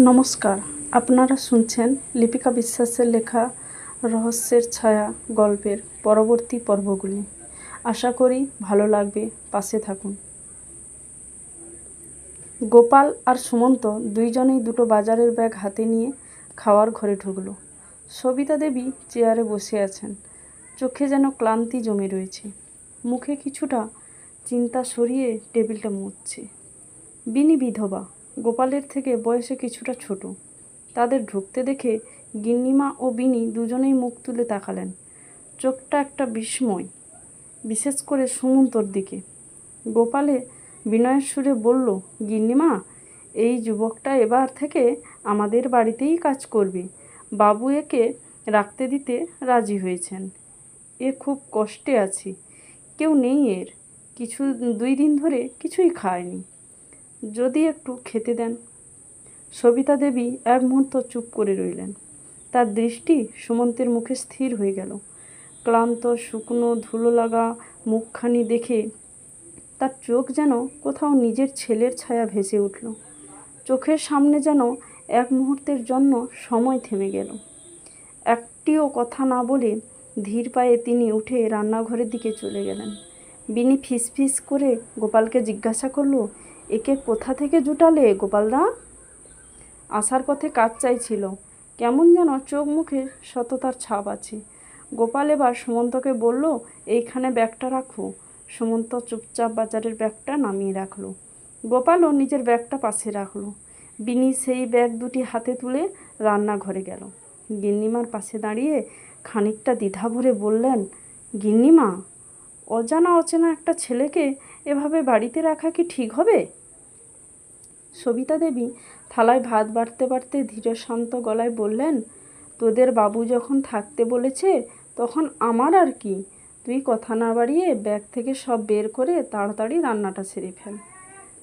নমস্কার। আপনারা শুনছেন লিপিকা বিশ্বাসের লেখা রহস্যের ছায়া গল্পের পরবর্তী পর্বগুলি। আশা করি ভালো লাগবে। পাশে থাকুন। গোপাল আর সুমন্ত দুইজনেই দুটো বাজারের ব্যাগ হাতে নিয়ে খাওয়ার ঘরে ঢুকল। সবিতা দেবী চেয়ারে বসে আছেন। চোখে যেন ক্লান্তি জমে রয়েছে। মুখে কিছুটা চিন্তা সরিয়ে টেবিলটা মুছছে। বিনি বিধবা গোপালের থেকে বয়সে কিছুটা ছোট। তাদের ঢুকতে দেখে গিন্নিমা ও বিনি দুজনেই মুখ তুলে তাকালেন। চোখটা একটা বিস্ময়, বিশেষ করে সুমন্তর দিকে। গোপালে বিনয়ের সুরে বলল, গিন্নিমা, এই যুবকটা এবার থেকে আমাদের বাড়িতেই কাজ করবে। বাবু একে রাখতে দিতে রাজি হয়েছেন। এ খুব কষ্টে আছি। কেউ নেই এর। কিছু দুই দিন ধরে কিছুই খায়নি। যদি একটু খেতে দেন। সবিতা দেবী এক মুহূর্ত চুপ করে রইলেন। তার দৃষ্টি সুমন্তের মুখে স্থির হয়ে গেল। ক্লান্ত, শুকনো, ধুলো লাগা মুখখানি দেখে তার চোখ যেন কোথাও নিজের ছেলের ছায়া ভেসে উঠল। চোখের সামনে যেন এক মুহূর্তের জন্য সময় থেমে গেল। একটিও কথা না বলে ধীর পায়ে তিনি উঠে রান্নাঘরের দিকে চলে গেলেন। বিনি ফিসফিস করে গোপালকে জিজ্ঞাসা করল একে কোথা থেকে জুটালে, গোপালদা? আসার পথে কাজ চাইছিল। কেমন যেন চোখ মুখে সততার ছাপ আছে। গোপাল এবার সুমন্তকে বলল, এইখানে ব্যাগটা রাখো। সুমন্ত চুপচাপ বাজারের ব্যাগটা নামিয়ে রাখল। গোপালও নিজের ব্যাগটা পাশে রাখল। বিনি সেই ব্যাগ দুটি হাতে তুলে রান্নাঘরে গেল। গিন্নিমার পাশে দাঁড়িয়ে খানিকটা দ্বিধা ভরে বললেন, গিন্নিমা, অজানা অচেনা একটা ছেলেকে এভাবে বাড়িতে রাখা কি ঠিক হবে? সবিতা দেবী থালায় ভাত বাড়তে বাড়তে ধীর শান্ত গলায় বললেন, তোদের বাবু যখন থাকতে বলেছে, তখন আমার আর কি? তুই কথা না বাড়িয়ে ব্যাগ থেকে সব বের করে তাড়াতাড়ি রান্নাটা সেরে ফেল।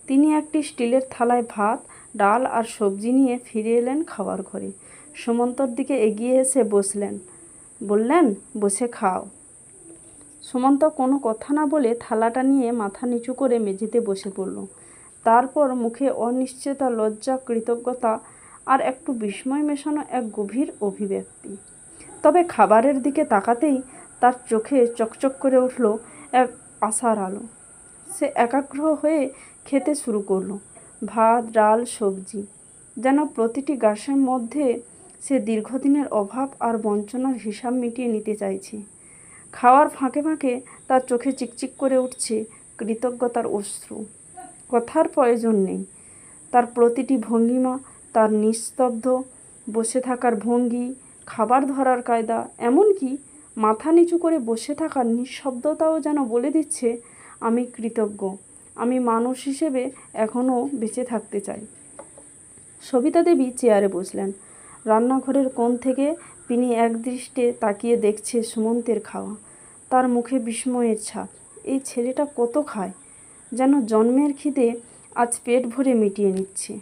তিনি একটি স্টিলের থালায় ভাত, ডাল আর সবজি নিয়ে ফিরে এলেন খাওয়ার ঘরে। সুমন্তর দিকে এগিয়ে এসে বসলেন। বললেন, বসে খাও। সুমন্ত কোনো কথা না বলে থালাটা নিয়ে মাথা নিচু করে মেঝেতে বসে পড়ল। তারপর মুখে অনিশ্চয়তা লজ্জা, কৃতজ্ঞতা আর একটু বিস্ময় মেশানো এক গভীর অভিব্যক্তি। তবে খাবারের দিকে তাকাতেই তার চোখে চকচক করে উঠল এক আশার আলো। সে একাগ্র হয়ে খেতে শুরু করল। ভাত, ডাল, সবজি, যেন প্রতিটি গাছের মধ্যে সে দীর্ঘদিনের অভাব আর বঞ্চনার হিসাব মিটিয়ে নিতে চাইছে। খাওয়ার ফাঁকে ফাঁকে তার চোখে চিকচিক করে উঠছে কৃতজ্ঞতার অশ্রু। কথার প্রয়োজন নেই। তার প্রতিটি ভঙ্গিমা, তার নিস্তব্ধ, বসে থাকার ভঙ্গি, খাবার ধরার কায়দা, এমনকি মাথা নিচু করে বসে থাকার নিঃশব্দতাও যেন বলে দিচ্ছে, আমি কৃতজ্ঞ, আমি মানুষ হিসেবে এখনও বেঁচে থাকতে চাই। সবিতা দেবী চেয়ারে বসলেন। রান্নাঘরের কোণ থেকে তিনি একদৃষ্টে তাকিয়ে দেখছে সুমন্তের খাওয়া। তার মুখে বিস্ময়ের ছাপ, এই ছেলেটা কত খায়? যেন জন্মের খিদে আজ পেট ভরে মিটিয়ে নিচ্ছে।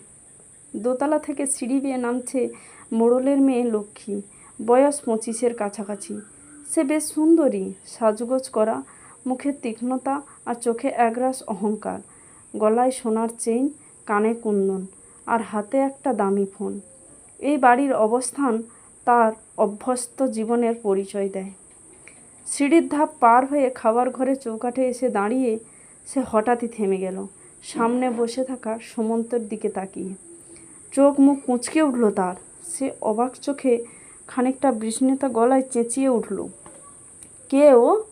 দোতলা থেকে সিঁড়ি বেয়ে নামছে মোড়লের মেয়ে লক্ষ্মী। বয়স পঁচিশের কাছাকাছি। সে বেশ সুন্দরী, সাজগোজ করা মুখের তীক্ষ্ণতা আর চোখে একরাশ অহংকার। গলায় সোনার চেইন, কানে কুন্দন আর হাতে একটা দামি ফোন। এই বাড়ির অবস্থান তার অভ্যস্ত জীবনের পরিচয় দেয়। সিঁড়ির ধাপ পার হয়ে খাবার ঘরে চৌকাঠে এসে দাঁড়িয়ে সে হঠাৎই থেমে গেল। সামনে বসে থাকা সুমন্তের দিকে তাকিয়ে। চোখ মুখ কুঁচকে উঠল তার। সে অবাক চোখে খানিকটা বিস্মিত গলায় চেঁচিয়ে উঠল। কে ও?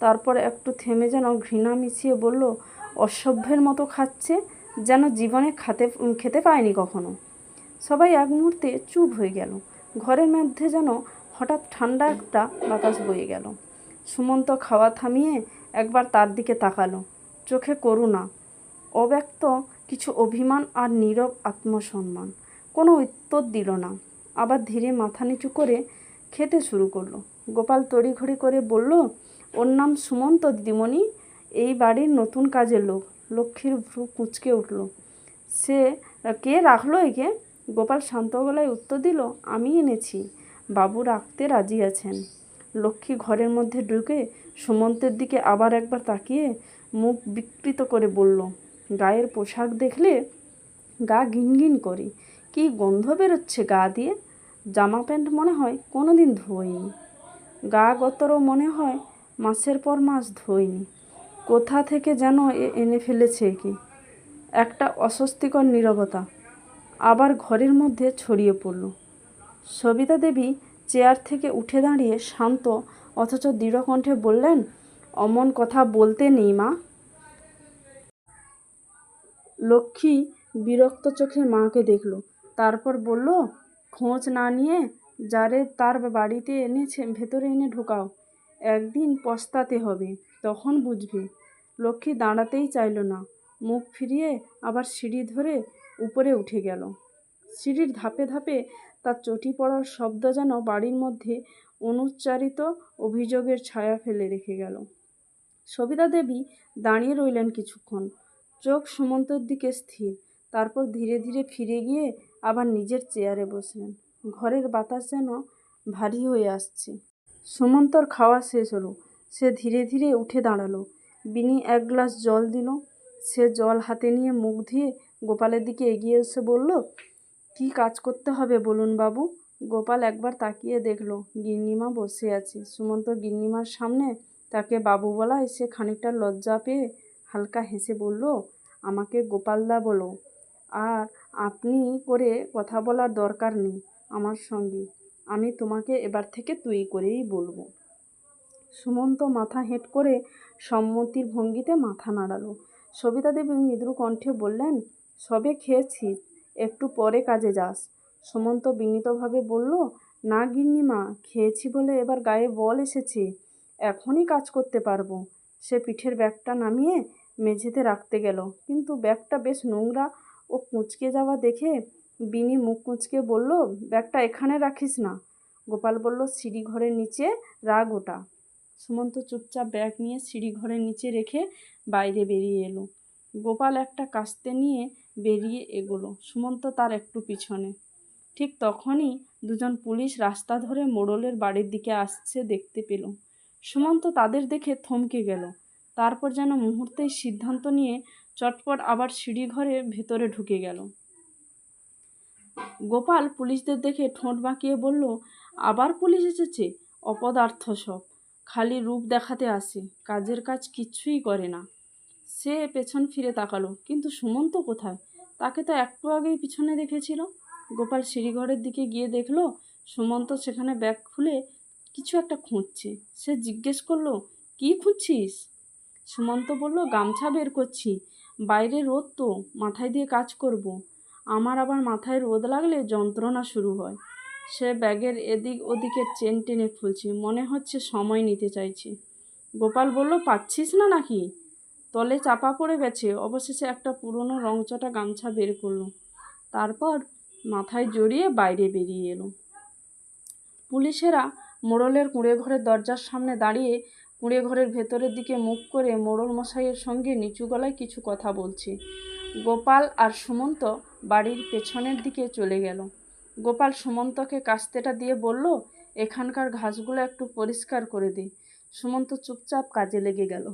তারপর একটু থেমে যেন ঘৃণা মিশিয়ে বলল, অসভ্যের মতো খাচ্ছে, যেন জীবনে খাতে, খেতে পায়নি কখনো। সবাই এক মুহূর্তে চুপ হয়ে গেল। ঘরের মধ্যে যেন হঠাৎ ঠান্ডা একটা বাতাস বয়ে গেল। সুমন্ত খাওয়া থামিয়ে একবার তার দিকে তাকালো। চোখে করুণা, অব্যক্ত কিছু অভিমান আর নীরব আত্মসম্মান। কোনো উত্তর দিল না। আবার ধীরে মাথা নিচু করে খেতে শুরু করল। গোপাল তড়িঘড়ি করে বলল, ওর নাম সুমন্ত দিদিমণি। এই বাড়ির নতুন কাজের লোক। লক্ষ্মীর ভ্রু কুঁচকে উঠল। সে কে রাখল একে? গোপাল শান্ত গলায় উত্তর দিল, আমি এনেছি। বাবু রাখতে রাজি আছেন। লক্ষ্মী ঘরের মধ্যে ঢুকে সুমন্তের দিকে আবার একবার তাকিয়ে মুখ বিকৃত করে বলল, গায়ের পোশাক দেখলে গা ঘিনঘিন করে। কি গন্ধ বেরোচ্ছে গা দিয়ে? জামা প্যান্ট মনে হয় কোনো দিন ধোয়নি। গা গতরও মনে হয় মাসের পর মাস ধোয়নি। কোথা থেকে যেন এ এনে ফেলেছে কি একটা অস্বস্তিকর নীরবতা। আবার ঘরের মধ্যে ছড়িয়ে পড়ল। সবিতা দেবী চেয়ার থেকে উঠে দাঁড়িয়ে শান্ত অথচ দৃঢ় কণ্ঠে বললেন অমন কথা বলতে নেই, মা। লক্ষ্মী বিরক্ত চোখে মাকে দেখল। তারপর বলল, খোঁজ না নিয়ে যারে তার বাড়িতে এনেছে, ভেতরে এনে ঢোকাও। একদিন পস্তাতে হবে, তখন বুঝবে লক্ষ্মী দাঁড়াতেই চাইল না। মুখ ফিরিয়ে আবার সিঁড়ি ধরে উপরে উঠে গেল। সিঁড়ির ধাপে ধাপে তার চটি পড়ার শব্দ যেন বাড়ির মধ্যে অনুচ্চারিত অভিযোগের ছায়া ফেলে রেখে গেল। সবিতা দেবী দাঁড়িয়ে রইলেন কিছুক্ষণ। চোখ সুমন্তর দিকে স্থির। তারপর ধীরে ধীরে ফিরে গিয়ে আবার নিজের চেয়ারে বসলেন। ঘরের বাতাস যেন ভারী হয়ে আসছে। সুমন্তর খাওয়া শেষ হলো। সে ধীরে ধীরে উঠে দাঁড়াল। বিনি এক গ্লাস জল দিল। সে জল হাতে নিয়ে মুখ ধুয়ে গোপালের দিকে এগিয়ে এসে বলল, কি কাজ করতে হবে বলুন বাবু? গোপাল একবার তাকিয়ে দেখল, গিন্নিমা বসে আছে। সুমন্ত গিন্নিমার সামনে তাকে বাবু বলায় সে খানিকটা লজ্জা পেয়ে হালকা হেসে বলল, আমাকে গোপালদা বলো। আর আপনি করে কথা বলার দরকার নেই আমার সঙ্গে। আমি তোমাকে এবার থেকে তুই করেই বলব। সুমন্ত মাথা হেঁট করে সম্মতির ভঙ্গিতে মাথা নাড়ালো। সবিতা দেবী মৃদু কণ্ঠে বললেন, সবে খেয়েছি, একটু পরে কাজে যাস। সুমন্ত বিনীতভাবে বলল, না গিন্নিমা, খেয়েছি বলে এবার গায়ে বল এসেছে। এখনই কাজ করতে পারব। সে পিঠের ব্যাগটা নামিয়ে মেঝেতে রাখতে গেল। কিন্তু ব্যাগটা বেশ নোংরা ও কুঁচকে যাওয়া দেখে বিনি মুখ কুঁচকে বলল, ব্যাগটা এখানে রাখিস না। গোপাল বলল, সিঁড়ি ঘরের নিচে রাগ ওটা। সুমন্ত চুপচাপ ব্যাগ নিয়ে সিঁড়ি ঘরের নিচে রেখে বাইরে বেরিয়ে এলো। গোপাল একটা কাস্তে নিয়ে বেরিয়ে এগোলো, সুমন্ত তার একটু পিছনে। ঠিক তখনই দুজন পুলিশ রাস্তা ধরে মোড়লের বাড়ির দিকে আসছে দেখতে পেল। সুমন্ত তাদের দেখে থমকে গেল। তারপর যেন মুহূর্তেই সিদ্ধান্ত নিয়ে চটপট আবার সিঁড়ি ঘরে ভেতরে ঢুকে গেল। গোপাল পুলিশদের দেখে ঠোঁট বাঁকিয়ে বলল, আবার পুলিশ এসেছে? অপদার্থ সব। খালি রূপ দেখাতে আসে, কাজের কাজ কিচ্ছুই করে না। সে পেছন ফিরে তাকালো, কিন্তু সুমন্ত কোথায়? তাকে তো একটু আগেই পিছনে দেখেছিল। গোপাল সিঁড়িঘরের দিকে গিয়ে দেখল, সুমন্ত সেখানে ব্যাগ খুলে কিছু একটা খুঁজছে। সে জিজ্ঞেস করল, কি খুঁজছিস? সুমন্ত বলল, গামছা বের করছি। বাইরে রোদ তো, মাথায় দিয়ে কাজ করব। আমার আবার মাথায় রোদ লাগলে যন্ত্রণা শুরু হয়। সে ব্যাগের এদিক ওদিকের চেন টেনে খুলছে। মনে হচ্ছে সময় নিতে চাইছে। গোপাল বলল, পাচ্ছিস না নাকি? তলে চাপা পড়ে গেছে। অবশেষে একটা পুরনো রংচটা গামছা বের করল। তারপর মাথায় জড়িয়ে বাইরে বেরিয়ে এলো। পুলিশেরা মোড়লের কুঁড়ে ঘরের দরজার সামনে দাঁড়িয়ে কুঁড়ে ঘরের ভেতরের দিকে মুখ করে মোড়ল মশাইয়ের সঙ্গে নিচু গলায় কিছু কথা বলছে। গোপাল আর সুমন্ত বাড়ির পেছনের দিকে চলে গেল। গোপাল সুমন্তকে কাস্তেটা দিয়ে বলল, এখানকার ঘাসগুলো একটু পরিষ্কার করে দে। সুমন্ত চুপচাপ কাজে লেগে গেল।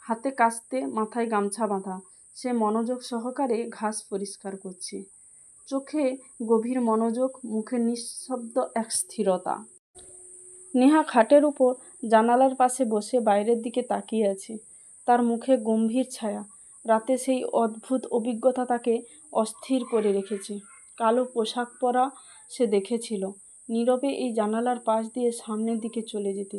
হাতে কাস্তে মাথায় গামছা বাঁধা, সে মনোযোগ সহকারে ঘাস পরিষ্কার করছে। চোখে গভীর মনোযোগ, মুখে নিঃশব্দ এক স্থিরতা। নেহা খাটের উপর জানালার পাশে বসে বাইরের দিকে তাকিয়ে আছে। তার মুখে গম্ভীর ছায়া। রাতে সেই অদ্ভুত অভিজ্ঞতা তাকে অস্থির করে রেখেছে। কালো পোশাক পরা সে দেখেছিল, নীরবে এই জানালার পাশ দিয়ে সামনের দিকে চলে যেতে।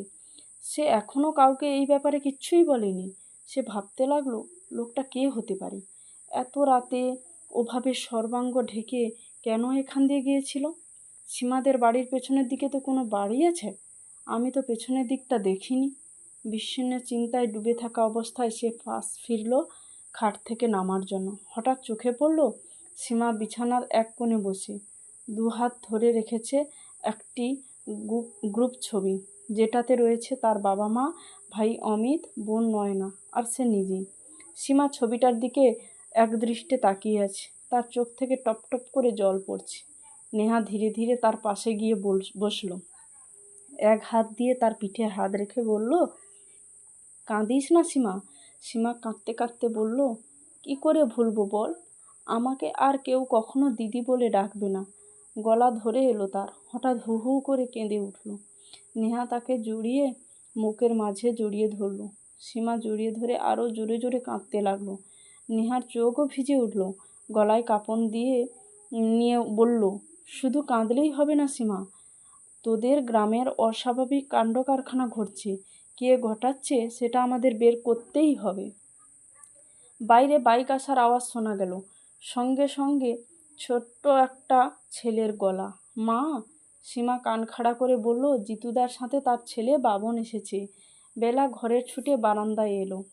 সে এখনও কাউকে এই ব্যাপারে কিচ্ছুই বলেনি। সে ভাবতে লাগল, লোকটা কে হতে পারে? এত রাতে ওভাবে সর্বাঙ্গ ঢেকে কেন এখান দিয়ে গিয়েছিল? সীমাদের বাড়ির পেছনের দিকে তো কোনো বাড়ি আছে? আমি তো পেছনের দিকটা দেখিনি। বিচ্ছিন্ন চিন্তায় ডুবে থাকা অবস্থায় সে পাশ ফিরল খাট থেকে নামার জন্য। হঠাৎ চোখে পড়ল সীমা বিছানার এক কোণে বসে। দু হাত ধরে রেখেছে একটি গ্রুপ ছবি। যেটাতে রয়েছে তার বাবা মা, ভাই অমিত, বোন নয়না আর সে নিজেই। সীমা ছবিটার দিকে এক দৃষ্টে তাকিয়ে আছে। তার চোখ থেকে টপ টপ করে জল পড়ছে। নেহা ধীরে ধীরে তার পাশে গিয়ে বসল। এক হাত দিয়ে তার পিঠে হাত রেখে বলল, কাঁদিস না সীমা। সীমা কাঁদতে কাঁদতে বলল, কি করে ভুলবো বল? আমাকে আর কেউ কখনো দিদি বলে ডাকবে না। গলা ধরে এলো তার, হঠাৎ হু হু করে কেঁদে উঠল। নেহা তাকে জড়িয়ে মুখের মাঝে জড়িয়ে ধরলো। সীমা জড়িয়ে ধরে আরও জোরে জোরে কাঁদতে লাগল। নেহার চোখও ভিজে উঠল। গলায় কাপন দিয়ে নিয়ে বলল, শুধু কাঁদলেই হবে না সীমা। তোদের গ্রামের অস্বাভাবিক কাণ্ড কারখানা ঘটছে। কে ঘটাচ্ছে সেটা আমাদের বের করতেই হবে। বাইরে বাইক আসার আওয়াজ শোনা গেল। সঙ্গে সঙ্গে ছোট্ট একটা ছেলের গলা। মা, সীমা কান খাড়া করে বলল, জিতুদার সাথে তার ছেলে বাবন এসেছে বেলা ঘরের ছুটে বারান্দায় এলো।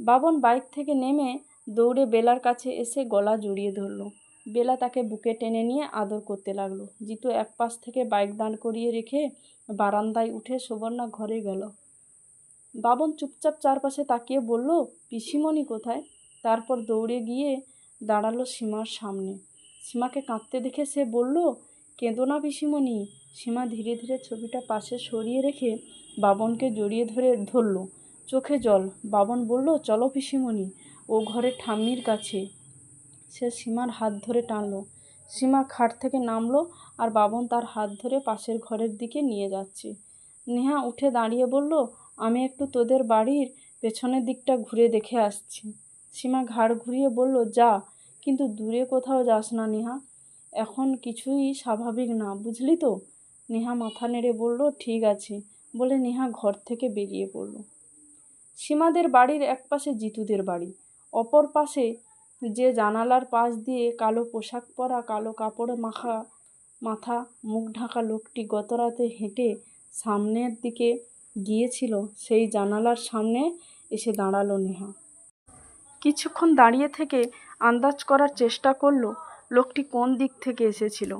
বাবন বাইক থেকে নেমে দৌড়ে বেলার কাছে এসে গলা জড়িয়ে ধরলো। বেলা তাকে বুকে টেনে নিয়ে আদর করতে লাগল। জিতু এক পাশ থেকে বাইক দাঁড় করিয়ে রেখে বারান্দায় উঠে সুবর্ণা ঘরে গেল। বাবন চুপচাপ চারপাশে তাকিয়ে বলল, পিসিমণি কোথায়? তারপর দৌড়ে গিয়ে দাঁড়াল সীমার সামনে। সীমাকে কাঁদতে দেখে সে বলল, কেঁদো না পিসিমণি। সীমা ধীরে ধীরে ছবিটা পাশে সরিয়ে রেখে বাবনকে জড়িয়ে ধরে ধরল। চোখে জল। বাবন বলল, চলো পিসিমণি, ও ঘরে ঠাম্মির কাছে। সে সীমার হাত ধরে টানলো। সীমা খাট থেকে নামলো আর বাবন তার হাত ধরে পাশের ঘরের দিকে নিয়ে যাচ্ছে। নেহা উঠে দাঁড়িয়ে বলল, আমি একটু তোদের বাড়ির পেছনের দিকটা ঘুরে দেখে আসছি। সীমা ঘাড় ঘুরিয়ে বলল, যা, কিন্তু দূরে কোথাও যাস না নেহা। এখন কিছুই স্বাভাবিক না, বুঝলি তো? নেহা মাথা নেড়ে বলল, ঠিক আছে। বলে নেহা ঘর থেকে বেরিয়ে পড়ল। সীমাদের বাড়ির এক পাশে জিতুদের বাড়ি, অপর পাশে যে জানালার পাশ দিয়ে কালো পোশাক পরা, কালো কাপড়ে মাখা, মাথা মুখ ঢাকা লোকটি গতরাতে হেঁটে সামনের দিকে গিয়েছিল, সেই জানালার সামনে এসে দাঁড়াল নেহা। কিছুক্ষণ দাঁড়িয়ে থেকে আন্দাজ করার চেষ্টা করল, লোকটি কোন দিক থেকে এসেছিল।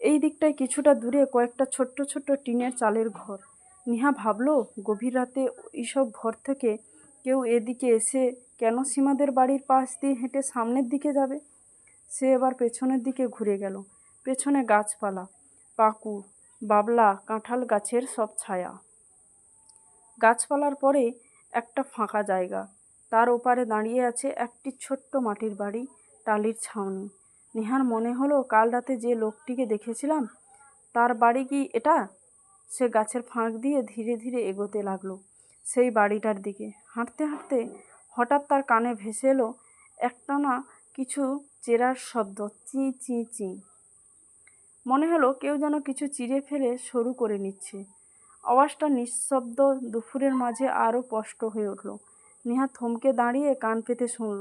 এই দিকটায় কিছুটা দূরে কয়েকটা ছোট্ট ছোট্ট টিনের চালের ঘর। নেহা ভাবলো, গভীর রাতে এইসব ঘর থেকে কেউ এদিকে এসে কেন সীমাদের বাড়ির পাশ দিয়ে হেঁটে সামনের দিকে যাবে? সে এবার পেছনের দিকে ঘুরে গেল। পেছনে গাছপালা, পাকুড়, বাবলা, কাঁঠাল গাছের সব ছায়া। গাছপালার পরে একটা ফাঁকা জায়গা। তার ওপারে দাঁড়িয়ে আছে একটি ছোট্ট মাটির বাড়ি, টালির ছাউনি। নেহার মনে হলো, কাল রাতে যে লোকটিকে দেখেছিলাম, তার বাড়ি কি এটা? সে গাছের ফাঁক দিয়ে ধীরে ধীরে এগোতে লাগল সেই বাড়িটার দিকে। হাঁটতে হাঁটতে হঠাৎ তার কানে ভেসে এলো একটানা কিছু চেরার শব্দ, চি চি চি। মনে হলো কেউ যেন কিছু চিড়ে ফেলে সরু করে নিচ্ছে। আওয়াজটা নিঃশব্দ দুপুরের মাঝে আরও স্পষ্ট হয়ে উঠল। নেহা থমকে দাঁড়িয়ে কান পেতে শুনল,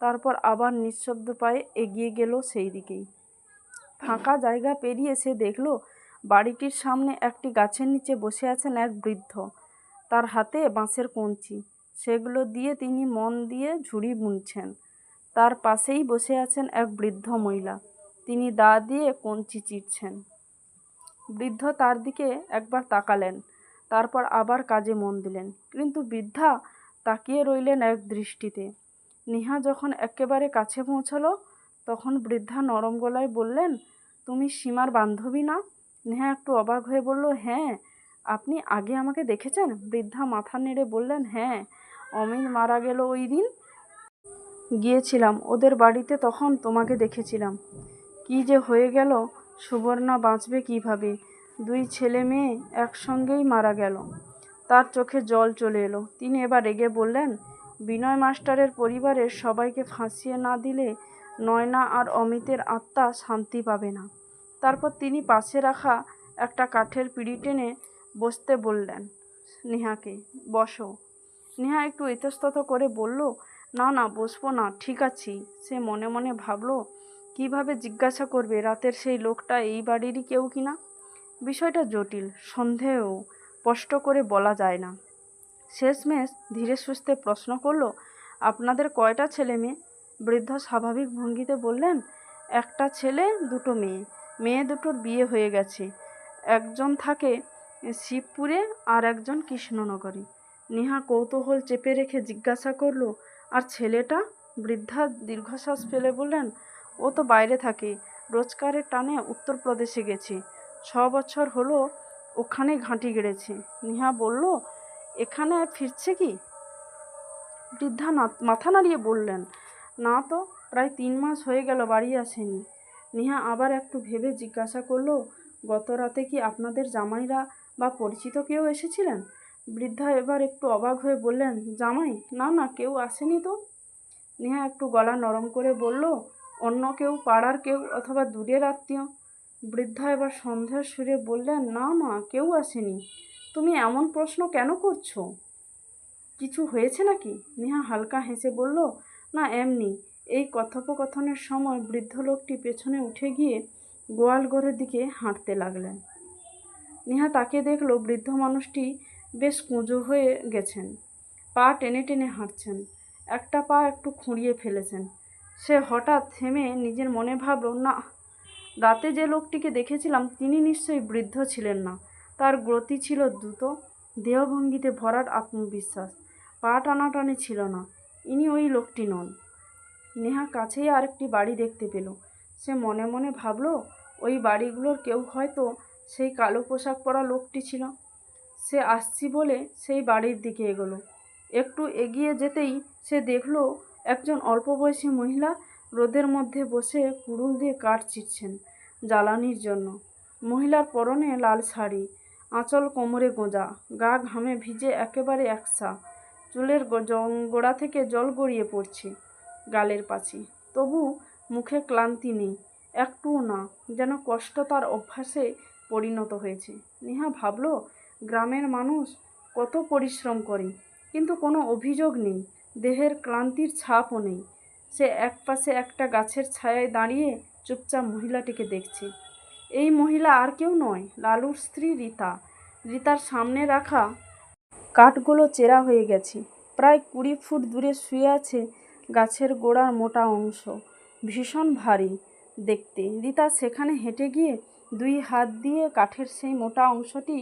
তারপর আবার নিঃশব্দ পায়ে এগিয়ে গেল সেই দিকেই। ফাঁকা জায়গা পেরিয়ে সে দেখল বাড়িটির সামনে একটি গাছের নিচে বসে আছেন এক বৃদ্ধ। তার হাতে বাঁশের কঞ্চি। সেগুলো দিয়ে তিনি মন দিয়ে ঝুড়ি বুনছেন। তার পাশেই বসে আছেন এক বৃদ্ধ মহিলা। তিনি দা দিয়ে কঞ্চি চিরছেন। বৃদ্ধ তার দিকে একবার তাকালেন, তারপর আবার কাজে মন দিলেন। কিন্তু বৃদ্ধা তাকিয়ে রইলেন এক দৃষ্টিতে। নেহা যখন একেবারে কাছে পৌঁছালো, তখন বৃদ্ধা নরম গলায় বললেন, তুমি সীমার বান্ধবী না? নেহা একটু অবাক হয়ে বলল হ্যাঁ আপনি আগে আমাকে দেখেছেন? বৃদ্ধা মাথা নেড়ে বললেন হ্যাঁ অমিত মারা গেল ওই দিন? গিয়েছিলাম, ওদের বাড়িতে তখন তোমাকে দেখেছিলাম। কি যে হয়ে গেল, সুবর্ণা বাঁচবে কীভাবে? দুই ছেলে মেয়ে একসঙ্গেই মারা গেল। তার চোখে জল চলে এলো। তিনি এবার রেগে বললেন, বিনয় মাস্টারের পরিবারের সবাইকে ফাঁসিয়ে না দিলে নয়না আর অমিতের আত্মা শান্তি পাবে না। তারপর তিনি পাশে রাখা একটা কাঠের পিঁড়ি টেনে বসতে বললেন নেহাকে বসো। নেহা একটু ইতস্তত করে বলল, না না, বসবো না, ঠিক আছি। সে মনে মনে ভাবল, কীভাবে জিজ্ঞাসা করবে রাতের সেই লোকটা এই বাড়িরই কেউ কিনা বিষয়টা জটিল সন্দেহ স্পষ্ট করে বলা যায় না। শেষমেশ ধীরে সুস্থে প্রশ্ন করল, আপনাদের কয়টা ছেলে মেয়ে? বৃদ্ধ স্বাভাবিক ভঙ্গিতে বললেন, একটা ছেলে, দুটো মেয়ে। মেয়ে দুটোর বিয়ে হয়ে গেছে। একজন থাকে শিবপুরে আর একজন কৃষ্ণনগরে। নেহা কৌতূহল চেপে রেখে জিজ্ঞাসা করল, আর ছেলেটা? বৃদ্ধা দীর্ঘশ্বাস ফেলে বললেন, ও তো বাইরে থাকে রোজগারের টানে উত্তরপ্রদেশে গেছে। ছ বছর হলো, ওখানে ঘাঁটি গেড়েছে। নেহা বলল, এখানে ফিরছে কি? বৃদ্ধা মাথা নাড়িয়ে বললেন, না তো, প্রায় তিন মাস হয়ে গেল বাড়ি আসেনি। নেহা আবার একটু ভেবে জিজ্ঞাসা করল, গত রাতে কি আপনাদের জামাইরা বা পরিচিত কেউ এসেছিলেন? বৃদ্ধা এবার একটু অবাক হয়ে বললেন, জামাই, না না, কেউ আসেনি তো? নেহা একটু গলা নরম করে বলল, অন্য কেউ, পাড়ার কেউ অথবা দূরের আত্মীয়? বৃদ্ধা এবার সন্দেহের সুরে বললেন, না, মা, কেউ আসেনি। তুমি এমন প্রশ্ন কেন করছ? কিছু হয়েছে নাকি? নেহা হালকা হেসে বলল, না, এমনি। এই কথোপকথনের সময় বৃদ্ধ লোকটি পেছনে উঠে গিয়ে গোয়াল ঘরের দিকে হাঁটতে লাগলেন। নেহা তাকে দেখল বৃদ্ধ মানুষটি বেশ কুঁজো হয়ে গেছেন। পা টেনে টেনে হাঁটছেন। একটা পা একটু খুঁড়িয়ে ফেলেছেন। সে হঠাৎ থেমে নিজের মনে ভাবল, না, রাতে যে লোকটিকে দেখেছিলাম তিনি নিশ্চয়ই বৃদ্ধ ছিলেন না। তার গতি ছিল দ্রুত, দেহভঙ্গিতে ভরাট আত্মবিশ্বাস। পা টানাটানি ছিল না, ইনি ওই লোকটি নন। নেহা কাছেই আরেকটি বাড়ি দেখতে পেল। সে মনে মনে ভাবলো, ওই বাড়িগুলোর কেউ হয়তো সেই কালো পোশাক পরা লোকটি ছিল। সে আসছি বলে সেই বাড়ির দিকে এগোলো। একটু এগিয়ে যেতেই সে দেখল একজন অল্প বয়সী মহিলা রোদের মধ্যে বসে কুড়ুল দিয়ে কাঠ চিরছেন জ্বালানির জন্য। মহিলার পরনে লাল শাড়ি, আঁচল কোমরে গোঁজা, গা ঘামে ভিজে একেবারে একসা, চুলের গোড়া থেকে জল গড়িয়ে পড়ছে গালের পাশে তবু মুখে ক্লান্তি নেই, একটুও না, যেন কষ্ট তার অভ্যাসে পরিণত হয়েছে। নেহা ভাবলো গ্রামের মানুষ কত পরিশ্রম করে, কিন্তু কোনো অভিযোগ নেই, দেহের ক্লান্তির ছাপও নেই। সে একপাশে একটা গাছের ছায়ায় দাঁড়িয়ে চুপচাপ মহিলাটিকে দেখছে। এই মহিলা আর কেউ নয়, লালুর স্ত্রী রীতা। রীতার সামনে রাখা কাঠগুলো চেরা হয়ে গেছে। প্রায় কুড়ি ফুট দূরে শুয়ে আছে গাছের গোড়ার মোটা অংশ। ভীষণ ভারী দেখতে। রীতা সেখানে হেঁটে গিয়ে দুই হাত দিয়ে কাঠের সেই মোটা অংশটি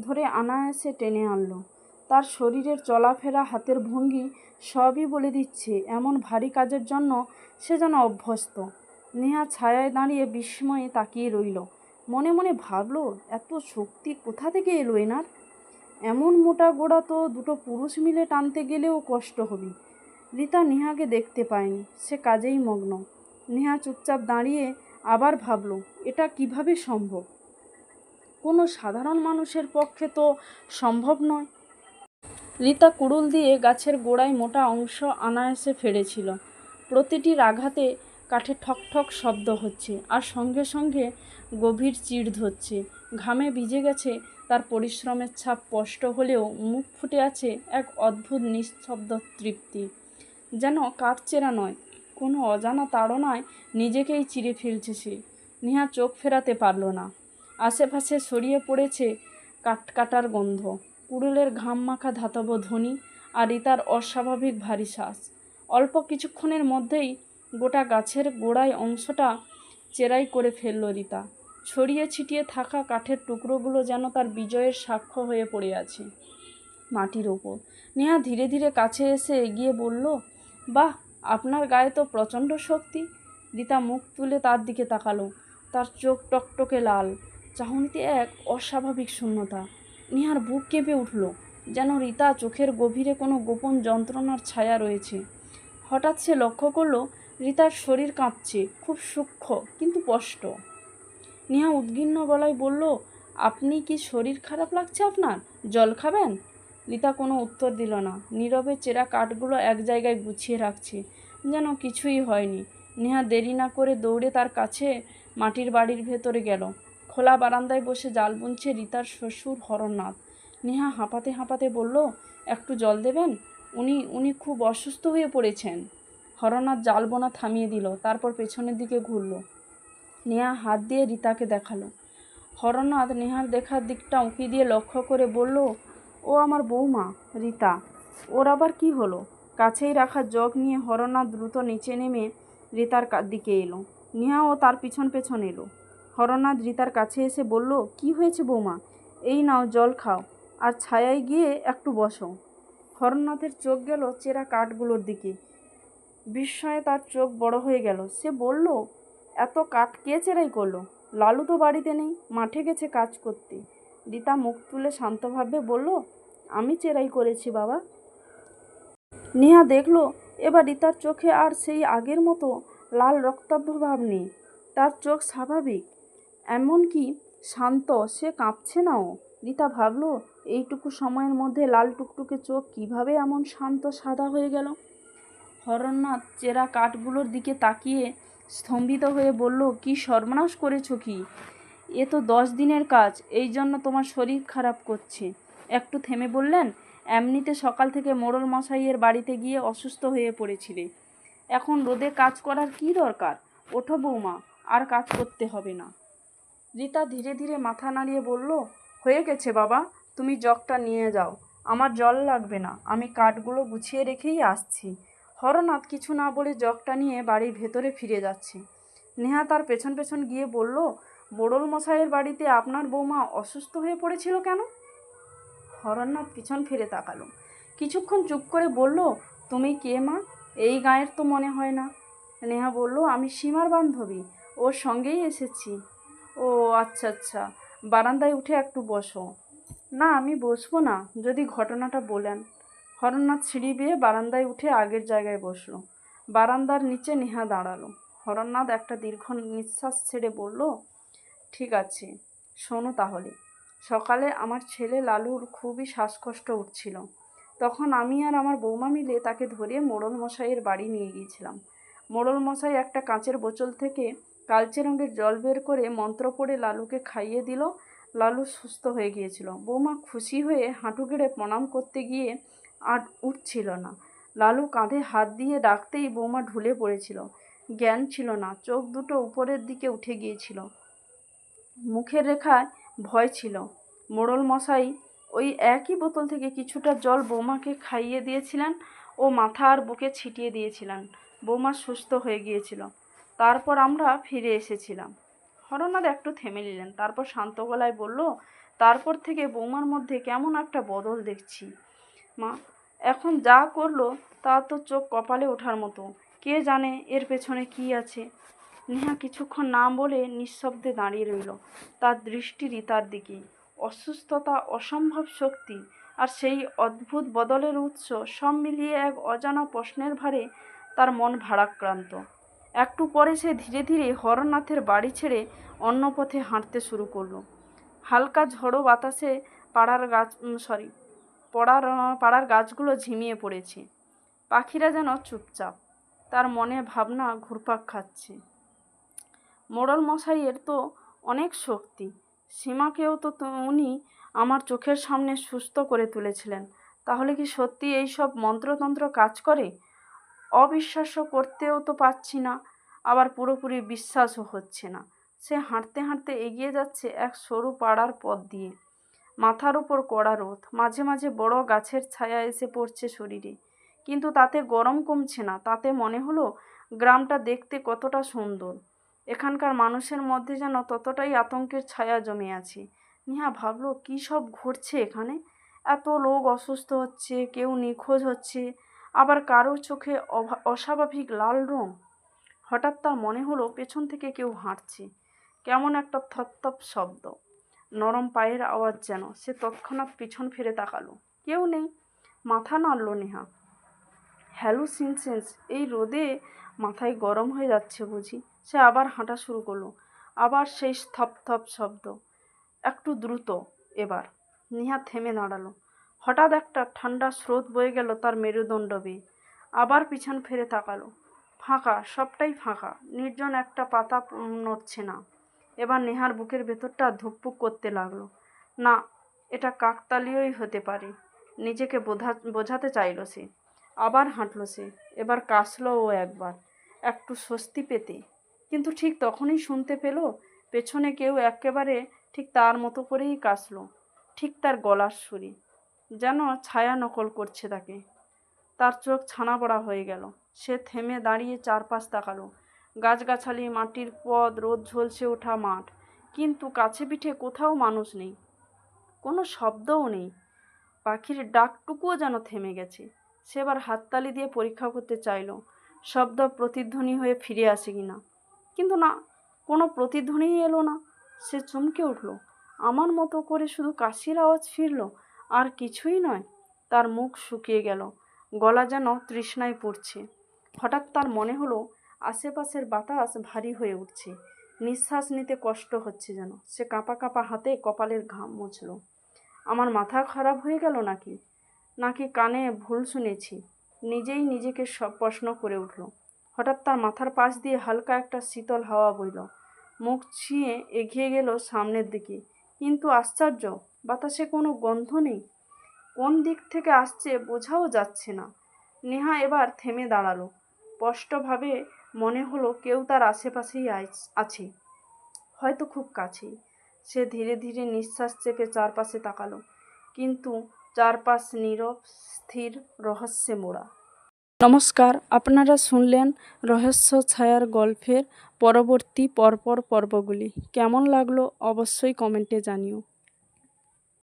ধরে আনায়াসে টেনে আনলো। তার শরীরের চলাফেরা হাতের ভঙ্গি সবই বলে দিচ্ছে, এমন ভারী কাজের জন্য সে যেন অভ্যস্ত। নেহা ছায়ায় দাঁড়িয়ে বিস্ময়ে তাকিয়ে রইল। মনে মনে ভাবলো, এত শক্তি কোথা থেকে এলো এনার? এমন মোটা গোড়া তো দুটো পুরুষ মিলে টানতে গেলেও কষ্ট হবে। রীতা নেহাকে দেখতে পায়নি, সে কাজেই মগ্ন। নেহা চুপচাপ দাঁড়িয়ে আবার ভাবল, এটা কীভাবে সম্ভব? কোনো সাধারণ মানুষের পক্ষে তো সম্ভব নয়। রীতা কুড়ুল দিয়ে গাছের গোড়ায় মোটা অংশ আনায়াসে ফেড়েছিল। প্রতিটির আঘাতে কাঠে ঠক ঠক শব্দ হচ্ছে আর সঙ্গে সঙ্গে গভীর চিড় ধরছে। ঘামে ভিজে গেছে তার পরিশ্রমের ছাপ স্পষ্ট হলেও মুখ ফুটে আছে এক অদ্ভুত নিঃশব্দ তৃপ্তি। যেন কাঠচেরা নয়, কোনো অজানা তাড়নায় নিজেকেই চিরে ফেলছে সে। নেহা চোখ ফেরাতে পারল না। আশেপাশে ছড়িয়ে পড়েছে কাঠ কাটার গন্ধ। কুড়ুলের ঘাম মাখা ধাতব ধ্বনি আর রিতার অস্বাভাবিক ভারী শ্বাস। অল্প কিছুক্ষণের মধ্যেই গোটা গাছের গোড়ায় অংশটা চেরাই করে ফেলল রিতা। ছড়িয়ে ছিটিয়ে থাকা কাঠের টুকরোগুলো যেন তার বিজয়ের সাক্ষ্য হয়ে পড়ে আছে মাটির ওপর। নেহা ধীরে ধীরে কাছে এসে এগিয়ে বলল, বাহ, আপনার গায়ে তো প্রচণ্ড শক্তি। রিতা মুখ তুলে তার দিকে তাকালো। তার চোখ টকটকে লাল। চাহনিতে এক অস্বাভাবিক শূন্যতা। নেহার বুক কেঁপে উঠল, যেন রীতা চোখের গভীরে কোনো গোপন যন্ত্রণার ছায়া রয়েছে। হঠাৎ সে লক্ষ্য করল, রীতার শরীর কাঁপছে, খুব সূক্ষ্ম, কিন্তু স্পষ্ট। নেহা উদ্গিন্ন গলায় বলল, আপনি কি শরীর খারাপ লাগছে আপনার? জল খাবেন? রীতা কোনো উত্তর দিল না, নীরবে চেরা কাঠগুলো এক জায়গায় গুছিয়ে রাখছে, যেন কিছুই হয়নি। নেহা দেরি না করে দৌড়ে তার কাছে মাটির বাড়ির ভেতরে গেল। খোলা বারান্দায় বসে জাল বুনছে রীতার শ্বশুর হরনাথ নেহা হাঁপাতে হাঁপাতে বলল, একটু জল দেবেন? উনি উনি খুব অসুস্থ হয়ে পড়েছেন। হরনাথ জাল বোনা থামিয়ে দিল, তারপর পেছনের দিকে ঘুরল। নেহা হাত দিয়ে রীতাকে দেখাল। হরনাথ নেহার দেখার দিকটা উঁকি দিয়ে লক্ষ্য করে বলল, ও আমার বৌমা, রীতা। ওর আবার কি হলো? কাছেই রাখা জগ নিয়ে হরনাথ দ্রুত নিচে নেমে রীতার দিকে এলো। নেহা ও তার পিছন পেছন এলো। হরনাথ রীতার কাছে এসে বলল, কি হয়েছে বৌমা? এই নাও, জল খাও। আর ছায়ায় গিয়ে একটু বসো। হরনাথের চোখ গেল চেরা কাঠগুলোর দিকে। বিস্ময়ে তার চোখ বড় হয়ে গেল। সে বলল, এত কাঠ কে চেরাই করল? লালু তো বাড়িতে নেই, মাঠে গেছে কাজ করতে। রীতা মুখ তুলে শান্তভাবে বলল, আমি চেরাই করেছি বাবা। নেহা দেখল, এবার রিতার চোখে আর সেই আগের মতো লাল রক্তাভ ভাব নেই। তার চোখ স্বাভাবিক। এমনকি শান্ত, সে কাঁপছে নাও। রিতা ভাবলো, এইটুকু সময়ের মধ্যে লাল টুকটুকে চোখ কীভাবে এমন শান্ত, সাদা হয়ে গেল? হরনাথ চেরা কাঠগুলোর দিকে তাকিয়ে স্তম্ভিত হয়ে বলল, কি সর্বনাশ করেছ কি? এ তো দশ দিনের কাজ, এই জন্য তোমার শরীর খারাপ করছে। একটু থেমে বললেন, এমনিতে সকাল থেকে মোড়ল মশাইয়ের বাড়িতে গিয়ে অসুস্থ হয়ে পড়েছিলে। এখন রোদে কাজ করার কি দরকার? ওঠো বৌমা, আর কাজ করতে হবে না। রীতা ধীরে ধীরে মাথা নাড়িয়ে বলল, হয়ে গেছে বাবা, তুমি জগটা নিয়ে যাও। আমার জল লাগবে না, আমি কাঠগুলো গুছিয়ে রেখেই আসছি। হরনাথ কিছু না বলে জগটা নিয়ে বাড়ির ভেতরে ফিরে যাচ্ছে। নেহা তার পেছন পেছন গিয়ে বলল, মোড়ল মশাইয়ের বাড়িতে আপনার বৌমা অসুস্থ হয়ে পড়েছিল কেন? হরনাথ পিছন ফিরে তাকালো। কিছুক্ষণ চুপ করে বলল, তুমি কে মা? এই গায়ের তো মনে হয় না। নেহা বলল, আমি সীমার বান্ধবী, ওর সঙ্গেই এসেছি। ও আচ্ছা আচ্ছা। বারান্দায় উঠে একটু বসো। না, আমি বসবো না, যদি ঘটনাটা বলেন। হরনাথ সিঁড়ি বেয়ে বারান্দায় উঠে আগের জায়গায় বসল। বারান্দার নিচে নেহা দাঁড়াল। হরনাথ একটা দীর্ঘ নিঃশ্বাস ছেড়ে বলল, ঠিক আছে, শোনো তাহলে। সকালে আমার ছেলে লালুর খুবই শ্বাসকষ্ট উঠছিল। তখন আমি আর আমার বৌমা মিলে তাকে ধরে মোড়ল মশাইয়ের বাড়ি নিয়ে গিয়েছিলাম। মোড়ল মশাই একটা কাঁচের বোতল থেকে কালচে রঙের জল বের করে মন্ত্র পড়ে লালুকে খাইয়ে দিল। লালু সুস্থ হয়ে গিয়েছিল। বৌমা খুশি হয়ে হাঁটু গেড়ে প্রণাম করতে গিয়ে আর উঠছিল না। লালু কাঁধে হাত দিয়ে ডাকতেই বৌমা ঢুলে পড়েছিল। জ্ঞান ছিল না, চোখ দুটো উপরের দিকে উঠে গিয়েছিল। মুখের রেখায় ভয় ছিল। মোড়ল মশাই ওই একই বোতল থেকে কিছুটা জল বৌমাকে খাইয়ে দিয়েছিলেন ও মাথা আর বুকে ছিটিয়ে দিয়েছিলেন। বৌমা সুস্থ হয়ে গিয়েছিল। তারপর আমরা ফিরে এসেছিলাম। হরনাথ একটু থেমে নিলেন, তারপর শান্ত গলায় বলল, তারপর থেকে বৌমার মধ্যে কেমন একটা বদল দেখছি। মা, এখন যা করল তা তো চোখ কপালে ওঠার মতো। কে জানে এর পেছনে কি আছে? নেহা কিছুক্ষণ না বলে নিঃশব্দে দাঁড়িয়ে রইল, তার দৃষ্টি রিতার দিকে। অসুস্থতা, অসম্ভব শক্তি আর সেই অদ্ভুত বদলের উৎস সব মিলিয়ে এক অজানা প্রশ্নের ভারে তার মন ভারাক্রান্ত। একটু পরে সে ধীরে ধীরে হরনাথের বাড়ি ছেড়ে অন্য পথে হাঁটতে শুরু করল। হালকা ঝড়ো বাতাসে পাড়ার গাছ সরি পড়ার পাড়ার গাছগুলো ঝিমিয়ে পড়েছে। পাখিরা যেন চুপচাপ, তার মনে ভাবনা ঘুরপাক খাচ্ছে। মোড়ল মশাইয়ের তো অনেক শক্তি, সীমাকেও তো, উনি আমার চোখের সামনে সুস্থ করে তুলেছিলেন। তাহলে কি সত্যি এই সব মন্ত্রতন্ত্র কাজ করে? অবিশ্বাস্য করতেও তো পারছি না, আবার পুরোপুরি বিশ্বাসও হচ্ছে না। সে হাঁটতে হাঁটতে এগিয়ে যাচ্ছে এক সরু পাড়ার পথ দিয়ে। মাথার উপর কড়া রোদ, মাঝে মাঝে বড় গাছের ছায়া এসে পড়ছে শরীরে। কিন্তু তাতে গরম কমছে না, তাতে মনে হলো গ্রামটা দেখতে কতটা সুন্দর। এখানকার মানুষের মধ্যে যেন ততটাই আতঙ্কের ছায়া জমে আছে। নিহা ভাবলো, কী সব ঘটছে এখানে? এত লোক অসুস্থ হচ্ছে, কেউ নিখোঁজ হচ্ছে আবার কারও চোখে অস্বাভাবিক লাল রং? হঠাৎ তার মনে হলো পেছন থেকে কেউ হাঁটছে। কেমন একটা থপথপ শব্দ। নরম পায়ের আওয়াজ যেন, সে তৎক্ষণাৎ পিছন ফিরে তাকালো। কেউ নেই। মাথা নাড়ল নেহা। হ্যালুসিনসেন্স এই রোদে মাথায় গরম হয়ে যাচ্ছে বুঝি। সে আবার হাঁটা শুরু করল। আবার সেই থপ থপ শব্দ। একটু দ্রুত এবার। নেহা থেমে দাঁড়াল। হঠাৎ একটা ঠান্ডা স্রোত বয়ে গেল তার মেরুদণ্ড বেয়ে আবার পিছন ফিরে তাকালো। ফাঁকা, সবটাই ফাঁকা। নির্জন একটা পাতা নড়ছে না। এবার নেহার বুকের ভেতরটা ধুকপুক করতে লাগল। না, এটা কাকতালীয়ই হতে পারে। নিজেকে বোঝা, বোঝাতে চাইলো সে। আবার হাঁটলো সে। এবার কাশলো ও একবার। একটু স্বস্তি পেতে। কিন্তু ঠিক তখনই শুনতে পেল, পেছনে কেউ একেবারে ঠিক তার মতো করেই কাশলো ঠিক তার গলার সুরে। যেন ছায়া নকল করছে তাকে। তার চোখ ছানা পড়া হয়ে গেল। সে থেমে দাঁড়িয়ে চারপাশ তাকালো। গাছগাছালি, মাটির পদ, রোদ ঝলসে ওঠা মাঠ। কিন্তু কাছে পিঠে কোথাও মানুষ নেই। কোনো শব্দও নেই। পাখির ডাকটুকুও যেন থেমে গেছে। সে এবার হাততালি দিয়ে পরীক্ষা করতে চাইলো, শব্দ প্রতিধ্বনি হয়ে ফিরে আসে কি না কিন্তু না, কোনো প্রতিধ্বনিই এলো না। সে চমকে উঠল। আমার মতো করে শুধু কাশির আওয়াজ ফিরল? আর কিছুই নয়। তার মুখ শুকিয়ে গেল, গলা যেন তৃষ্ণায় পড়ছে। হঠাৎ তার মনে হলো, আশেপাশের বাতাস ভারী হয়ে উঠছে। নিঃশ্বাস নিতে কষ্ট হচ্ছে যেন। সে কাঁপা কাঁপা হাতে কপালের ঘাম মুছল। আমার মাথা খারাপ হয়ে গেল নাকি? নাকি কানে ভুল শুনেছি? নিজেই নিজেকে সব প্রশ্ন করে উঠল। হঠাৎ তার মাথার পাশ দিয়ে হালকা একটা শীতল হাওয়া বইল। মুখ ছিঁয়ে এগিয়ে গেল সামনের দিকে। কিন্তু আশ্চর্য বাতাসে কোনো গন্ধ নেই। কোন দিক থেকে আসছে বোঝাও যাচ্ছে না। নেহা এবার থেমে দাঁড়াল। স্পষ্টভাবে মনে হলো কেউ তার আশেপাশেই আছে। হয়তো খুব কাছেই। সে ধীরে ধীরে নিঃশ্বাস চেপে চারপাশে তাকালো। কিন্তু চারপাশ নীরব, স্থির রহস্যে মোড়া নমস্কার, আপনারা শুনলেন রহস্য ছায়ার গল্পের পরবর্তী পরপর পর্বগুলি। কেমন লাগল অবশ্যই কমেন্টে জানিও।